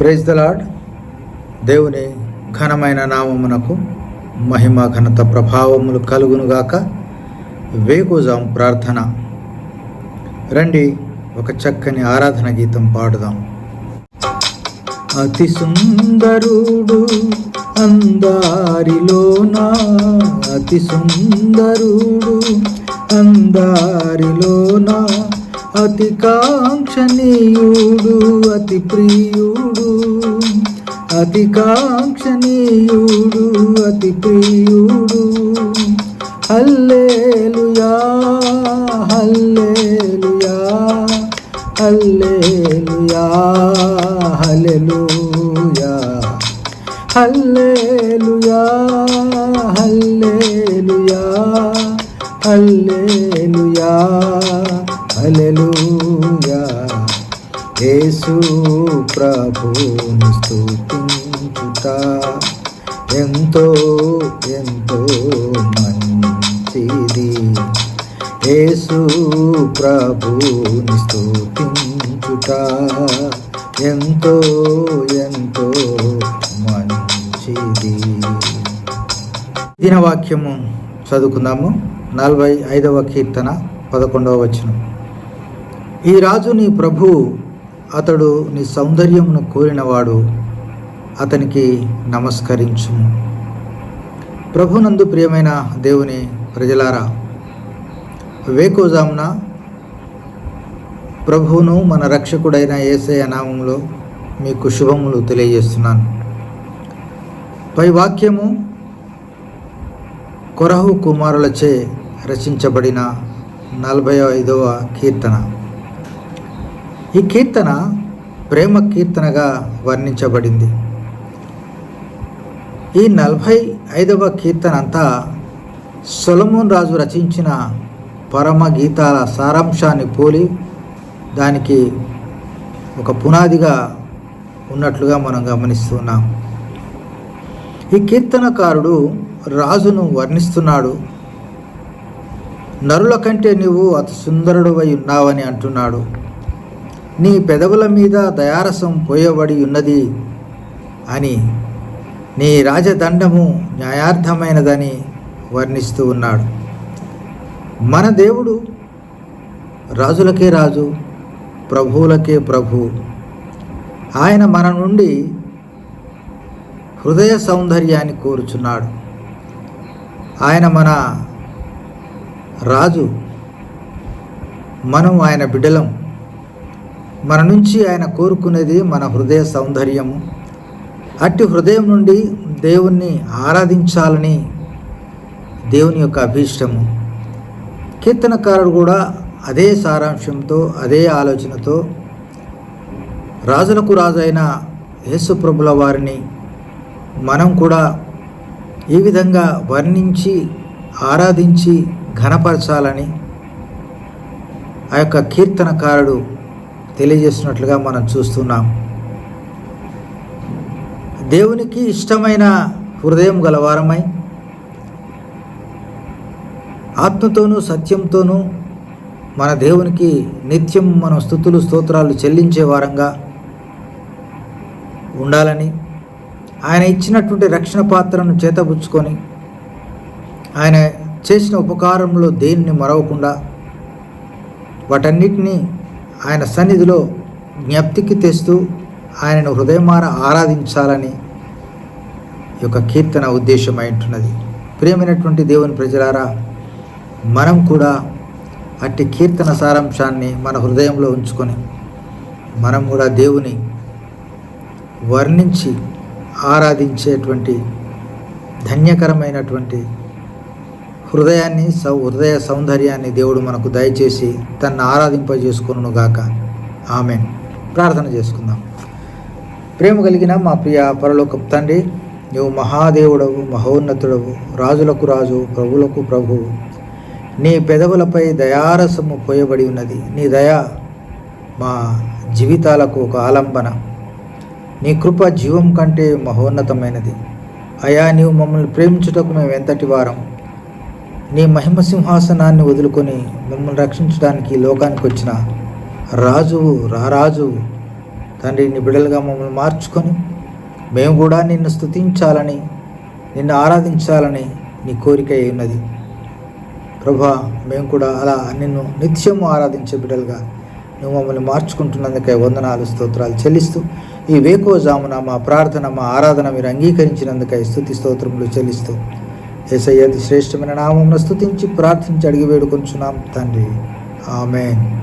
Praise the lord దేవుని ఘనమైన నామమునకు మహిమ ఘనత ప్రభావములు కలుగునుగాక వేకుజాం ప్రార్థన. రండి ఒక చక్కని ఆరాధన గీతం పాడుదాం. అతి సుందరుడు అందారిలోనా అతి సుందరుడు అందారిలోనా అతి కాంక్షణీయుడు అతి ప్రియుడు. అతి కాంక్షణీయుడు అతి ప్రియుడు. Hallelujah hallelujah hallelujah hallelujah. Hallelujah hallelujah hallelujah. Hallelujah. Yesu ప్రభుని స్తుతించుట ఎంతో ఎంతో మంచిది. యేసు ప్రభుని స్తుతించుట ఎంతో ఎంతో మంచిది. దినవాక్యము చదువుకుందాము. నలభై ఐదవ కీర్తన పదకొండవ వచనం. ఈ రాజు నీ ప్రభు అతడు నీ సౌందర్యమును కోరినవాడు అతనికి నమస్కరించు ప్రభునందు ప్రియమైన దేవుని ప్రజలారా వేకోజామున ప్రభువును మన రక్షకుడైన ఏసయ నామంలో మీకు శుభములు తెలియజేస్తున్నాను. పై వాక్యము కొరహు కుమారులచే రచించబడిన నలభై ఐదవ కీర్తన. ఈ కీర్తన ప్రేమ కీర్తనగా వర్ణించబడింది. ఈ నలభై ఐదవ కీర్తన అంతా సొలమోన్ రాజు రచించిన పరమ గీతాల సారాంశాన్ని పోలి దానికి ఒక పునాదిగా ఉన్నట్లుగా మనం గమనిస్తున్నాం ఈ కీర్తనకారుడు రాజును వర్ణిస్తున్నాడు. నరుల కంటే నీవు అతి సుందరుడువై ఉన్నావని అంటున్నాడు. నీ పెదవుల మీద దయారసం పోయబడి ఉన్నది అని నీ రాజదండము న్యాయార్థమైనదని వర్ణిస్తూ ఉన్నాడు. మన దేవుడు రాజులకే రాజు ప్రభువులకే ప్రభు. ఆయన మన నుండి హృదయ సౌందర్యాన్ని కోరుచున్నాడు. ఆయన మన రాజు. మనం ఆయన బిడ్డలం. మన నుంచి ఆయన కోరుకునేది మన హృదయ సౌందర్యము అట్టి హృదయం నుండి దేవుణ్ణి ఆరాధించాలని దేవుని యొక్క అభీష్టము. కీర్తనకారుడు కూడా అదే సారాంశంతో అదే ఆలోచనతో రాజులకు రాజు అయిన యేసుప్రభుల వారిని మనం కూడా ఈ విధంగా వర్ణించి ఆరాధించి ఘనపరచాలని ఆ యొక్క కీర్తనకారుడు తెలియజేస్తున్నట్లుగా మనం చూస్తున్నాం. దేవునికి ఇష్టమైన హృదయం గలవారమై ఆత్మతోనూ సత్యంతోనూ మన దేవునికి నిత్యం మన స్థుతులు స్తోత్రాలు చెల్లించే వారంగా ఉండాలని ఆయన ఇచ్చినటువంటి రక్షణ పాత్రను చేతబుచ్చుకొని ఆయన చేసిన ఉపకారంలో దేన్ని మరవకుండా వాటన్నిటినీ ఆయన సన్నిధిలో జ్ఞప్తికి తెస్తూ ఆయనను హృదయమాన ఆరాధించాలని ఈ యొక్క కీర్తన ఉద్దేశమై ఉంటున్నది. ప్రియమైనటువంటి దేవుని ప్రజలారా మనం కూడా అట్టి కీర్తన సారాంశాన్ని మన హృదయంలో ఉంచుకొని మనం కూడా దేవుని వర్ణించి ఆరాధించేటువంటి ధన్యకరమైనటువంటి హృదయాన్ని సౌ హృదయ సౌందర్యాన్ని దేవుడు మనకు దయచేసి తన్ను ఆరాధింపజేసుకును గాక. ఆమె ప్రార్థన చేసుకుందాం. ప్రేమ కలిగిన మా ప్రియ పరలోక తండ్రి నువ్వు మహాదేవుడవు మహోన్నతుడవు రాజులకు రాజు ప్రభులకు ప్రభువు నీ పెదవులపై దయారసము పోయబడి ఉన్నది. నీ దయ మా జీవితాలకు ఒక ఆలంబన. నీ కృప జీవం కంటే మహోన్నతమైనది. అయా నీవు మమ్మల్ని ప్రేమించుటకు మేము ఎంతటి వారం నీ మహిమ సింహాసనాన్ని వదులుకొని మిమ్మల్ని రక్షించడానికి లోకానికి వచ్చిన రాజువు రారాజు తండ్రి నీ బిడ్డలుగా మమ్మల్ని మార్చుకొని మేము కూడా నిన్ను స్తుతించాలని నిన్ను ఆరాధించాలని నీ కోరిక అయి ఉన్నది? ప్రభా మేము కూడా అలా నిన్ను నిత్యము ఆరాధించే బిడ్డలుగా నువ్వు మమ్మల్ని మార్చుకుంటున్నందుకే వందనాలు స్తోత్రాలు చెల్లిస్తూ ఈ వేకోజామున మా ప్రార్థన మా ఆరాధన మీరు అంగీకరించినందుకై స్థుతి స్తోత్రములు చెల్లిస్తూ ఏసయ్యది శ్రేష్టమైన నామమును స్థుతించి ప్రార్థించి అడిగి వేడుకొంచున్నాం తండ్రి. ఆమెన్.